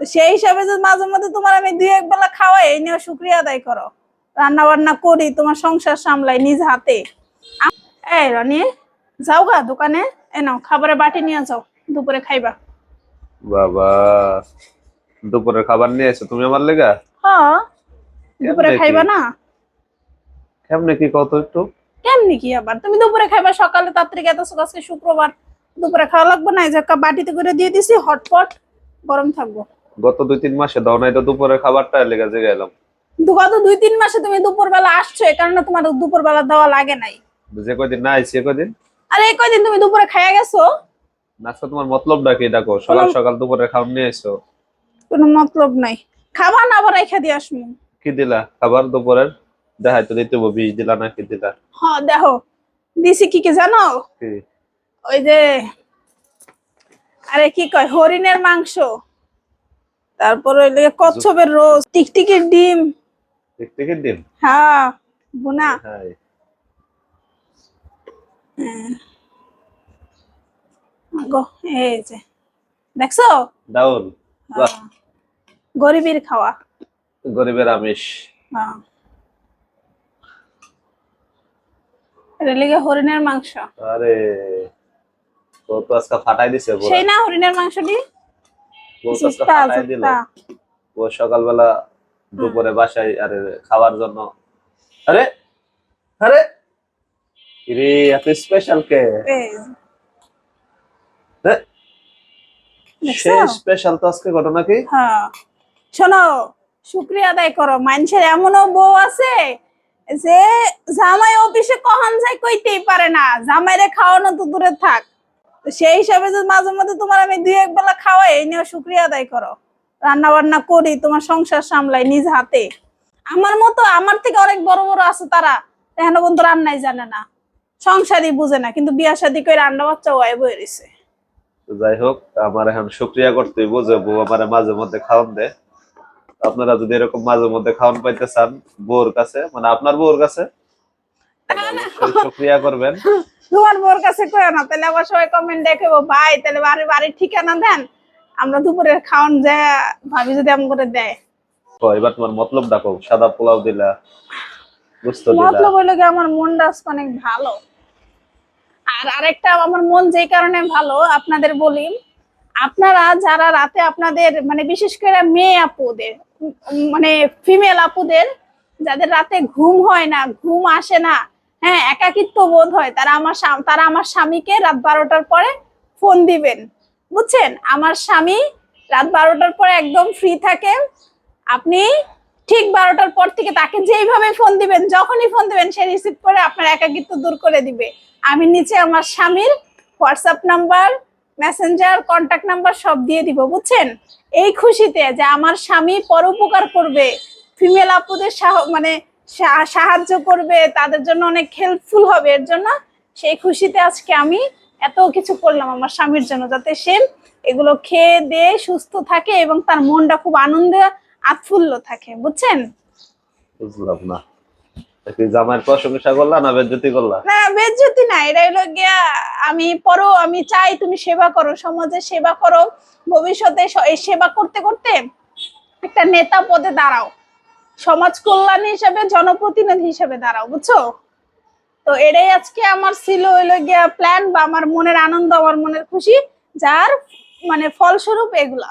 সেই হিসাবে যদি মাঝে মধ্যে তোমার আমি দুই এক বেলা খাওয়াই এই নিয়ে শুক্রিয়া আদায় করো। রান্না বান্না করি তোমার সংসার সামলাই নিজ হাতে। এই রনি যাও গা দোকানে এ নাও খাবারের বাটি নিয়ে যাও দুপুরে খাইবা। বাবা দুপুরের খাবার নিয়ে এসো তুমি আমার লেগা? হ্যাঁ দুপুরে খাইবা? না? কেমনে কি কত একটু? কেমনি কি আবার? তুমি দুপুরে খাইবা সকালে তাড়াতাড়ি গেছো আজকে শুক্রবার। দুপুরে খাওয়া লাগবে না এই যে বাটিতে করে দিয়ে দিছি হটপট গরম থাকব। গত দুই তিন মাসে দাও নাই তো দুপুরের খাবারটা লেগে যে গেলাম। গত দুই তিন মাসে তুমি দুপুর বেলা আসছো এই কারণে তোমার দুপুর বেলা দেওয়া লাগে নাই। যে কদিন না আইসি কদিন আর এই কয়দিন তুমি দুপুরে খাইয়া গেছো? নাস্তা তোমার মতলব ডাকি ডাকো সকাল সকাল দুপুরে খাবার নিয়ে এসো। কোনো মতলব নাই। খাবা না আবার রেখে দিয়ে আসব কি দিলা? খাবার দুপুরের? দেখাই তো দিতে বিষ দিলা না কি দিলা? হ্যাঁ দেখো। দিছি কি কি জানো? কি? ওই যে আরে কি কয়? হরিণের মাংস। তারপর কচ্ছপের রোজ টিকটিকির ডিম। ঠিক দিন হ্যাঁ বুনা। হ্যাঁ। গো এই যে দেখছ? ডাউল হ্যাঁ। গরিবের খাওয়া। গরিবের আমিষ। হ্যাঁ। হরিণের মাংস। আরে ও তো আজকে ফাটাই দিছে সেই না হরিণের মাংসটি ও তো আজকে জুস্তা ফাটাই দিল। ও সকালবেলা দুপুরে বাসায় আরে খাওয়ার জন্য। আরে আরে! রে এত স্পেশাল কে? সেই স্পেশাল তো আজকে ঘটনা কি? হ্যাঁ। শোনো শুক্রিয়া আদায় করো। মানুষের এমনও বউ আছে যে জামাই অফিসে কখন যায় কইতেই পারে না। জামাইরে খাওয়ানো তো দূরে থাক। তো সেই হিসাবে যদি মাঝে মধ্যে তোমার আমি দুই এক বেলা খাওয়াই এই নিয়ে শুক্রিয়া আদায় করো। রান্না বান্না করি তোমার সংসার সামলাই নিজ হাতে। আমার মতো আমার থেকে অনেক বড় বড় আছে তারা এখনও পর্যন্ত রান্নাই জানে না। সংসারই বুঝে না কিন্তু বিয়া শাদি করে রান্না বাচ্চা ওয়াই বয়ে রয়েছে যাই হোক আমার এখন শুক্রিয়া করতে হইব যে বউ আমার মাঝে মধ্যে খাওয়ান দেয়। আপনারা যদি এরকম মাঝে মধ্যে খাওয়ান পাইতে চান বউর কাছে মানে আপনার বউর কাছে শুক্রিয়া করবেন। তোমার বোর কাছে কয় না তাহলে আবার সবাই কমেন্ট দেখে ভাই তাহলে বাড়ি বাড়ির ঠিকানা দেন আমরা দুপুরের খাওয়ান যে ভাবি যদি এমন করে দেয়। তো এবার তোমার মতলব ডাকো সাদা পোলাও দিলা বুঝতো দিলা। মতলব হইল কি আমার মনটা আজকে অনেক ভালো। আর আরেকটা আমার মন যেই কারণে ভালো আপনাদের বলি আপনারা যারা রাতে আপনাদের মানে বিশেষ করে মেয়ে আপুদের মানে ফিমেল আপুদের যাদের রাতে ঘুম হয় না ঘুম আসে না হ্যাঁ একাকিত্ব বোধ হয়। তারা আমার তারা আমার স্বামীকে রাত বারোটার পরে ফোন দিবেন। বুঝছেন? আমার স্বামী রাত বারোটার পরে একদম ফ্রি থাকে। আপনি ঠিক বারোটার পর থেকে তাকে যেইভাবে ফোন দিবেন, যখনই ফোন দিবেন, সে রিসিভ করে আপনার একাকিত্ব দূর করে দিবে। আমি নিচে আমার স্বামীর WhatsApp number Messenger contact number সব দিয়ে দিব, বুঝছেন? এই খুশিতে যে আমার স্বামী পরোপকার করবে। ফিমেল আপুদের সাহ- মানে সাহায্য করবে তাদের জন্য অনেক হেল্পফুল হবে। এর জন্য সেই খুশিতে আজকে আমি এত কিছু করলাম আমার স্বামীর জন্য যাতে সে এগুলো খেয়ে দিয়ে সুস্থ থাকে এবং তার মনটা খুব আনন্দে আৎফুল্ল থাকে। বুঝছেন? বুঝলাম না। তা জামাইয়ের প্রশংসা করলা না বেজ্জতি করলা? না বেজ্জতি না এটা হলো গিয়া আমি পরও আমি চাই তুমি সেবা করো সমাজের সেবা করো ভবিষ্যতে সেবা করতে করতে একটা নেতা পদে দাঁড়াও। সমাজ কল্যাণ হিসেবে, জনপ্রতিনিধি হিসেবে দাঁড়াও, বুঝছ? তো এটাই আজকে আমার ছিল হইল গিয়া প্ল্যান বা আমার মনের আনন্দ, আমার মনের খুশি, যার মানে ফলস্বরূপ এগুলা।